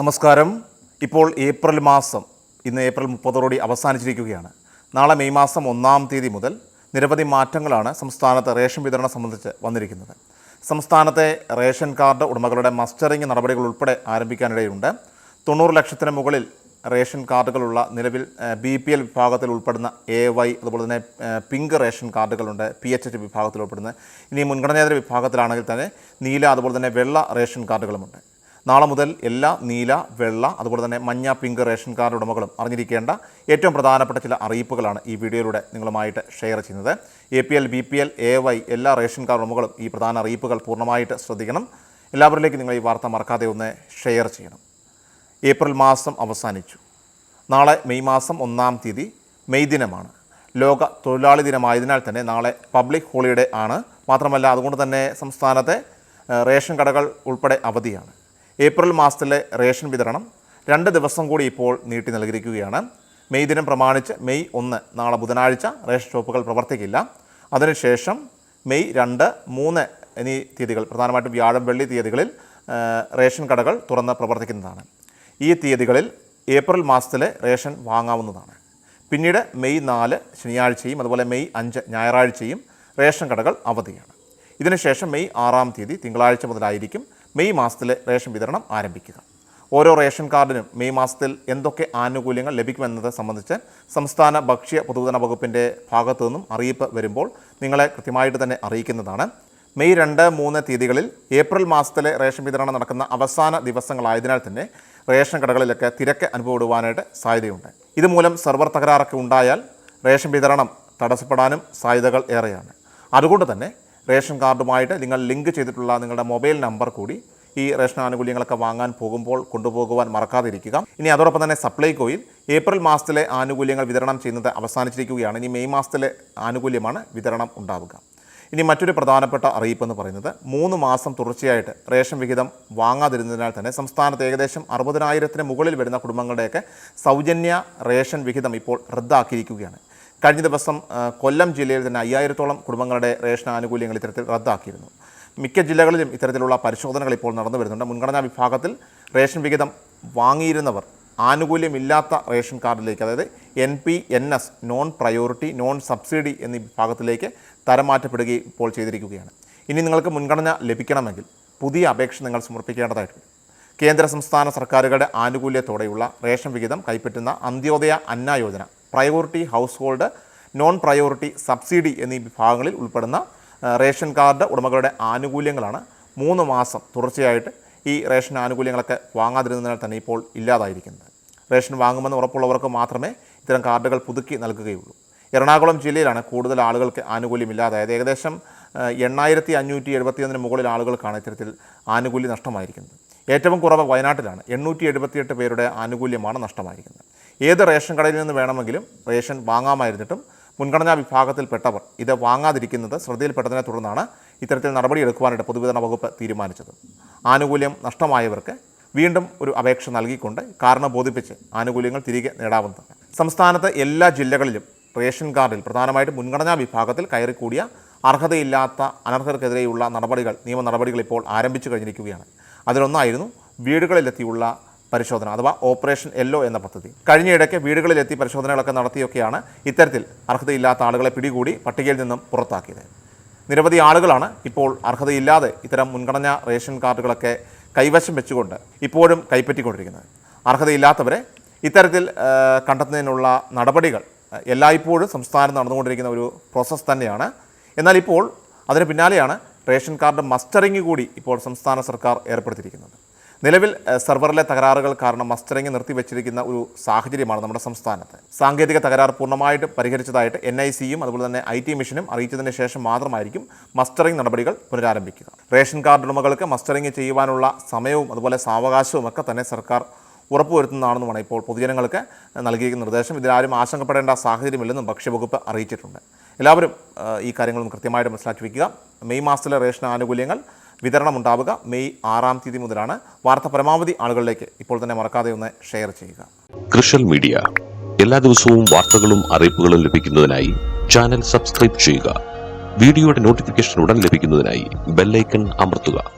നമസ്കാരം. ഇപ്പോൾ ഏപ്രിൽ മാസം. ഇന്ന് ഏപ്രിൽ മുപ്പതോടുകൂടി അവസാനിച്ചിരിക്കുകയാണ്. നാളെ മെയ് മാസം ഒന്നാം തീയതി മുതൽ നിരവധി മാറ്റങ്ങളാണ് സംസ്ഥാനത്ത് റേഷൻ വിതരണം സംബന്ധിച്ച് വന്നിരിക്കുന്നത്. സംസ്ഥാനത്തെ റേഷൻ കാർഡ് ഉടമകളുടെ മസ്റ്ററിംഗ് നടപടികൾ ഉൾപ്പെടെ ആരംഭിക്കാനിടയുണ്ട്. തൊണ്ണൂറ് ലക്ഷത്തിന് മുകളിൽ റേഷൻ കാർഡുകളുള്ള നിലവിൽ ബി പി എൽ വിഭാഗത്തിൽ ഉൾപ്പെടുന്ന എ വൈ അതുപോലെ തന്നെ പിങ്ക് റേഷൻ കാർഡുകളുണ്ട് പി എച്ച് എച്ച് വിഭാഗത്തിൽ ഉൾപ്പെടുന്ന ഇനി മുൻഗണനേതര വിഭാഗത്തിലാണെങ്കിൽ തന്നെ നീല അതുപോലെ തന്നെ വെള്ള റേഷൻ കാർഡുകളുമുണ്ട്. നാളെ മുതൽ എല്ലാ നീല വെള്ള അതുപോലെ തന്നെ മഞ്ഞ പിങ്ക് റേഷൻ കാർഡ് ഉടമകളും അറിഞ്ഞിരിക്കേണ്ട ഏറ്റവും പ്രധാനപ്പെട്ട ചില അറിയിപ്പുകളാണ് ഈ വീഡിയോയിലൂടെ നിങ്ങളുമായിട്ട് ഷെയർ ചെയ്യുന്നത്. A P L B P L A Y എല്ലാ റേഷൻ കാർഡ് ഉടമകളും ഈ പ്രധാന അറിയിപ്പുകൾ പൂർണമായിട്ട് ശ്രദ്ധിക്കണം. എല്ലാവരിലേക്കും നിങ്ങൾ ഈ വാർത്ത മറക്കാതെ ഒന്ന് ഷെയർ ചെയ്യണം. ഏപ്രിൽ മാസം അവസാനിച്ചു. നാളെ മെയ് മാസം ഒന്നാം തീയതി മെയ് ദിനമാണ്. ലോക തൊഴിലാളി ദിനമായതിനാൽ തന്നെ നാളെ പബ്ലിക് ഹോളിഡേ ആണ്. മാത്രമല്ല അതുകൊണ്ട് തന്നെ സംസ്ഥാനത്തെ റേഷൻ കടകൾ ഉൾപ്പെടെ അവധിയാണ്. ഏപ്രിൽ മാസത്തിലെ റേഷൻ വിതരണം രണ്ട് ദിവസം കൂടി ഇപ്പോൾ നീട്ടി നൽകിയിരിക്കുകയാണ്. മെയ് ദിനം പ്രമാണിച്ച് മെയ് ഒന്ന് നാളെ ബുധനാഴ്ച റേഷൻ ഷോപ്പുകൾ പ്രവർത്തിക്കില്ല. അതിനുശേഷം മെയ് രണ്ട് മൂന്ന് എന്നീ തീയതികൾ പ്രധാനമായിട്ടും വ്യാഴം വെള്ളി തീയതികളിൽ റേഷൻ കടകൾ തുറന്ന് പ്രവർത്തിക്കുന്നതാണ്. ഈ തീയതികളിൽ ഏപ്രിൽ മാസത്തിലെ റേഷൻ വാങ്ങാവുന്നതാണ്. പിന്നീട് മെയ് നാല് ശനിയാഴ്ചയും അതുപോലെ മെയ് അഞ്ച് ഞായറാഴ്ചയും റേഷൻ കടകൾ അവധിയാണ്. ഇതിനുശേഷം മെയ് ആറാം തീയതി തിങ്കളാഴ്ച മുതലായിരിക്കും മെയ് മാസത്തിലെ റേഷൻ വിതരണം ആരംഭിക്കുക. ഓരോ റേഷൻ കാർഡിനും മെയ് മാസത്തിൽ എന്തൊക്കെ ആനുകൂല്യങ്ങൾ ലഭിക്കുമെന്നത് സംബന്ധിച്ച് സംസ്ഥാന ഭക്ഷ്യ പൊതുവിതരണ വകുപ്പിന്റെ ഭാഗത്തു നിന്നും അറിയിപ്പ് വരുമ്പോൾ നിങ്ങളെ കൃത്യമായിട്ട് തന്നെ അറിയിക്കുന്നതാണ്. മെയ് രണ്ട് മൂന്ന് തീയതികളിൽ ഏപ്രിൽ മാസത്തിലെ റേഷൻ വിതരണം നടക്കുന്ന അവസാന ദിവസങ്ങളായതിനാൽ തന്നെ റേഷൻ കടകളിലൊക്കെ തിരക്ക് അനുഭവപ്പെടുവാനായിട്ട് സാധ്യതയുണ്ട്. ഇതുമൂലം സെർവർ തകരാറൊക്കെ ഉണ്ടായാൽ റേഷൻ വിതരണം തടസ്സപ്പെടാനും സാധ്യതകൾ ഏറെയാണ്. അതുകൊണ്ട് തന്നെ റേഷൻ കാർഡുമായിട്ട് നിങ്ങൾ ലിങ്ക് ചെയ്തിട്ടുള്ള നിങ്ങളുടെ മൊബൈൽ നമ്പർ കൂടി ഈ റേഷൻ ആനുകൂല്യങ്ങളൊക്കെ വാങ്ങാൻ പോകുമ്പോൾ കൊണ്ടുപോകുവാൻ മറക്കാതിരിക്കുക. ഇനി അതോടൊപ്പം തന്നെ സപ്ലൈകോയിൽ ഏപ്രിൽ മാസത്തിലെ ആനുകൂല്യങ്ങൾ വിതരണം ചെയ്യുന്നത് അവസാനിച്ചിരിക്കുകയാണ്. ഇനി മെയ് മാസത്തിലെ ആനുകൂല്യമാണ് വിതരണം ഉണ്ടാവുക. ഇനി മറ്റൊരു പ്രധാനപ്പെട്ട അറിയിപ്പ് എന്ന് പറയുന്നത് മൂന്ന് മാസം തുടർച്ചയായിട്ട് റേഷൻ വിഹിതം വാങ്ങാതിരുന്നതിനാൽ തന്നെ സംസ്ഥാനത്ത് ഏകദേശം അറുപതിനായിരത്തിന് മുകളിൽ വരുന്ന കുടുംബങ്ങളുടെയൊക്കെ സൗജന്യ റേഷൻ വിഹിതം ഇപ്പോൾ റദ്ദാക്കിയിരിക്കുകയാണ്. കഴിഞ്ഞ ദിവസം കൊല്ലം ജില്ലയിൽ തന്നെ അയ്യായിരത്തോളം കുടുംബങ്ങളുടെ റേഷൻ ആനുകൂല്യങ്ങൾ ഇത്തരത്തിൽ റദ്ദാക്കിയിരുന്നു. മിക്ക ജില്ലകളിലും ഇത്തരത്തിലുള്ള പരിശോധനകൾ ഇപ്പോൾ നടന്നു വരുന്നുണ്ട്. മുൻഗണനാ വിഭാഗത്തിൽ റേഷൻ വിഹിതം വാങ്ങിയിരുന്നവർ ആനുകൂല്യമില്ലാത്ത റേഷൻ കാർഡിലേക്ക് അതായത് N P N S non priority non subsidy എന്നീ വിഭാഗത്തിലേക്ക് തരം തരംമാറ്റപ്പെടുകയും ഇപ്പോൾ ചെയ്തിരിക്കുകയാണ്. ഇനി നിങ്ങൾക്ക് മുൻഗണന ലഭിക്കണമെങ്കിൽ പുതിയ അപേക്ഷ നിങ്ങൾ സമർപ്പിക്കേണ്ടതായിട്ടുണ്ട്. കേന്ദ്ര സംസ്ഥാന സർക്കാരുകളുടെ ആനുകൂല്യത്തോടെയുള്ള റേഷൻ വിഹിതം കൈപ്പറ്റുന്ന Antyodaya Anna Yojana priority household non priority subsidy എന്നീ വിഭാഗങ്ങളിൽ ഉൾപ്പെടുന്ന റേഷൻ കാർഡ് ഉടമകളുടെ ആനുകൂല്യങ്ങളാണ് മൂന്ന് മാസം തുടർച്ചയായിട്ട് ഈ റേഷൻ ആനുകൂല്യങ്ങളൊക്കെ വാങ്ങാതിരുന്നതിനാൽ തന്നെ ഇപ്പോൾ ഇല്ലാതായിരിക്കുന്നത്. റേഷൻ വാങ്ങുമെന്ന് ഉറപ്പുള്ളവർക്ക് മാത്രമേ ഇത്തരം കാർഡുകൾ പുതുക്കി നൽകുകയുള്ളൂ. എറണാകുളം ജില്ലയിലാണ് കൂടുതൽ ആളുകൾക്ക് ആനുകൂല്യമില്ലാതായത്. ഏകദേശം എണ്ണായിരത്തി അഞ്ഞൂറ്റി എഴുപത്തിയൊന്നിന് മുകളിൽ ആളുകൾക്കാണ് ഇത്തരത്തിൽ ആനുകൂല്യം നഷ്ടമായിരിക്കുന്നത്. ഏറ്റവും കുറവ് വയനാട്ടിലാണ്. എണ്ണൂറ്റി എഴുപത്തിയെട്ട് പേരുടെ ആനുകൂല്യമാണ് നഷ്ടമായിരിക്കുന്നത്. ഏത് റേഷൻ കടയിൽ നിന്ന് വേണമെങ്കിലും റേഷൻ വാങ്ങാമായിരുന്നിട്ടും മുൻഗണനാ വിഭാഗത്തിൽപ്പെട്ടവർ ഇത് വാങ്ങാതിരിക്കുന്നത് ശ്രദ്ധയിൽപ്പെട്ടതിനെ തുടർന്നാണ് ഇത്തരത്തിൽ നടപടിയെടുക്കുവാനായിട്ട് പൊതുവിതരണ വകുപ്പ് തീരുമാനിച്ചത്. ആനുകൂല്യം നഷ്ടമായവർക്ക് വീണ്ടും ഒരു അപേക്ഷ നൽകിക്കൊണ്ട് കാരണം ബോധിപ്പിച്ച് ആനുകൂല്യങ്ങൾ തിരികെ നേടാവുന്നതാണ്. സംസ്ഥാനത്ത് എല്ലാ ജില്ലകളിലും റേഷൻ കാർഡിൽ പ്രധാനമായിട്ടും മുൻഗണനാ വിഭാഗത്തിൽ കയറിക്കൂടിയ അർഹതയില്ലാത്ത അനർഹർക്കെതിരെയുള്ള നടപടികൾ നിയമ നടപടികൾ ഇപ്പോൾ ആരംഭിച്ചു കഴിഞ്ഞിരിക്കുകയാണ്. അതിലൊന്നായിരുന്നു വീടുകളിലെത്തിയുള്ള പരിശോധന അഥവാ ഓപ്പറേഷൻ എല്ലോ എന്ന പദ്ധതി. കഴിഞ്ഞയിടയ്ക്ക് വീടുകളിലെത്തി പരിശോധനകളൊക്കെ നടത്തിയൊക്കെയാണ് ഇത്തരത്തിൽ അർഹതയില്ലാത്ത ആളുകളെ പിടികൂടി പട്ടികയിൽ നിന്നും പുറത്താക്കിയത്. നിരവധി ആളുകളാണ് ഇപ്പോൾ അർഹതയില്ലാതെ ഇത്തരം മുൻഗണനാ റേഷൻ കാർഡുകളൊക്കെ കൈവശം വെച്ചുകൊണ്ട് ഇപ്പോഴും കൈപ്പറ്റിക്കൊണ്ടിരിക്കുന്നത്. അർഹതയില്ലാത്തവരെ ഇത്തരത്തിൽ കണ്ടെത്തുന്നതിനുള്ള നടപടികൾ എല്ലായ്പ്പോഴും സംസ്ഥാനം നടന്നുകൊണ്ടിരിക്കുന്ന ഒരു പ്രോസസ്സ് തന്നെയാണ്. എന്നാൽ ഇപ്പോൾ അതിന് പിന്നാലെയാണ് റേഷൻ കാർഡ് മസ്റ്ററിംഗ് കൂടി ഇപ്പോൾ സംസ്ഥാന സർക്കാർ ഏർപ്പെടുത്തിയിരിക്കുന്നത്. നിലവിൽ സെർവറിലെ തകരാറുകൾ കാരണം മസ്റ്ററിംഗ് നിർത്തിവെച്ചിരിക്കുന്ന ഒരു സാഹചര്യമാണ് നമ്മുടെ സംസ്ഥാനത്ത്. സാങ്കേതിക തകരാർ പൂർണമായിട്ട് പരിഹരിച്ചതായിട്ട് എൻ ഐ സിയും അതുപോലെ തന്നെ ഐ ടി മിഷനും അറിയിച്ചതിന് ശേഷം മാത്രമായിരിക്കും മസ്റ്ററിംഗ് നടപടികൾ പുനരാരംഭിക്കുക. റേഷൻ കാർഡ് ഉടമകൾക്ക് മസ്റ്ററിംഗ് ചെയ്യുവാനുള്ള സമയവും അതുപോലെ സാവകാശവും ഒക്കെ തന്നെ സർക്കാർ ഉറപ്പുവരുത്തുന്നതാണെന്നുമാണ് ഇപ്പോൾ പൊതുജനങ്ങൾക്ക് നൽകിയിരിക്കുന്ന നിർദ്ദേശം. ഇതിലാരും ആശങ്കപ്പെടേണ്ട സാഹചര്യമില്ലെന്നും ഭക്ഷ്യവകുപ്പ് അറിയിച്ചിട്ടുണ്ട്. എല്ലാവരും ഈ കാര്യങ്ങളും കൃത്യമായിട്ട് മനസ്സിലാക്കി വയ്ക്കുക മെയ് മാസത്തിലെ റേഷൻ ആനുകൂല്യങ്ങൾ വിതരണം ഉണ്ടാവുക. മെയ് ആറാം തീയതി മുതലാണ്. വാർത്ത പരമാവധി ആളുകളിലേക്ക് ഇപ്പോൾ തന്നെ മറക്കാതെ ഒന്ന് ഷെയർ ചെയ്യുക. Social media. എല്ലാ ദിവസവും വാർത്തകളും അറിയിപ്പുകളും ലഭിക്കുന്നതിനായി ചാനൽ സബ്സ്ക്രൈബ് ചെയ്യുക. വീഡിയോയുടെ നോട്ടിഫിക്കേഷൻ ഉടൻ ലഭിക്കുന്നതിനായി ബെല്ലൈക്കൺ അമർത്തുക.